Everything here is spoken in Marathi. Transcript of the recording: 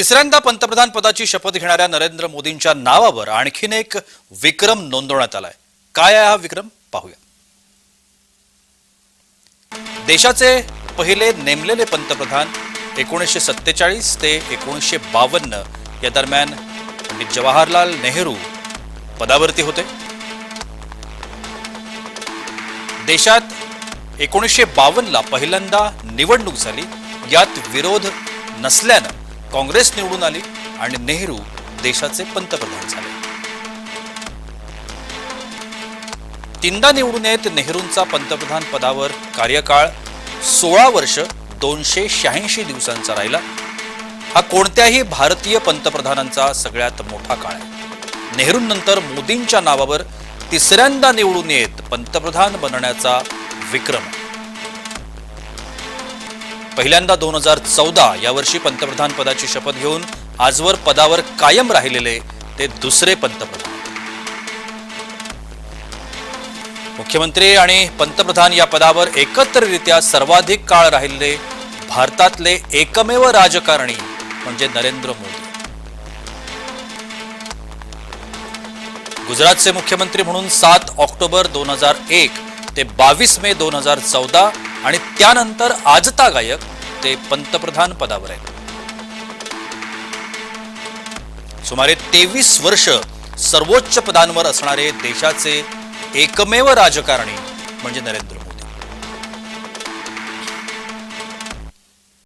तिसऱ्यांदा पंतप्रधान पदाची शपथ घेणाऱ्या नरेंद्र मोदींच्या नावावर आणखीन एक विक्रम नोंदवण्यात आलाय. काय आहे हा विक्रम? पाहूया. देशाचे पहिले नेमलेले पंतप्रधान एकोणीसशे सत्तेचाळीस ते एकोणीसशे बावन्न या दरम्यान पंडित जवाहरलाल नेहरू पदावरती होते. देशात एकोणीसशे बावन्नला पहिल्यांदा निवडणूक झाली. यात विरोध नसल्यानं काँग्रेस निवडून आली आणि नेहरू देशाचे पंतप्रधान झाले. तीनदा निवडून येत नेहरूंचा पंतप्रधान पदावर कार्यकाळ सोळा वर्ष दोनशे शहाऐंशी दिवसांचा राहिला. हा कोणत्याही भारतीय पंतप्रधानांचा सगळ्यात मोठा काळ आहे. नेहरूंनंतर मोदींच्या नावावर तिसऱ्यांदा निवडून येत पंतप्रधान बनण्याचा विक्रम आहे. पहिल्यांदा दोन हजार चौदा या वर्षी पंतप्रधान पदाची शपथ घेऊन आजवर पदावर कायम राहिलेले ते दुसरे पंतप्रधान. मुख्यमंत्री आणि पंतप्रधान या पदावर एकत्ररित्या सर्वाधिक काळ राहिलेले भारतातले एकमेव राजकारणी म्हणजे नरेंद्र मोदी. गुजरातचे मुख्यमंत्री म्हणून सात ऑक्टोबर दोन हजार एक ते बावीस मे दोन हजार चौदा आणि त्यानंतर आजता गायक ते पंतप्रधान पदावर आहेत. सुमारे तेवीस वर्ष सर्वोच्च पदांवर असणारे देशाचे एकमेव राजकारणी म्हणजे नरेंद्र मोदी.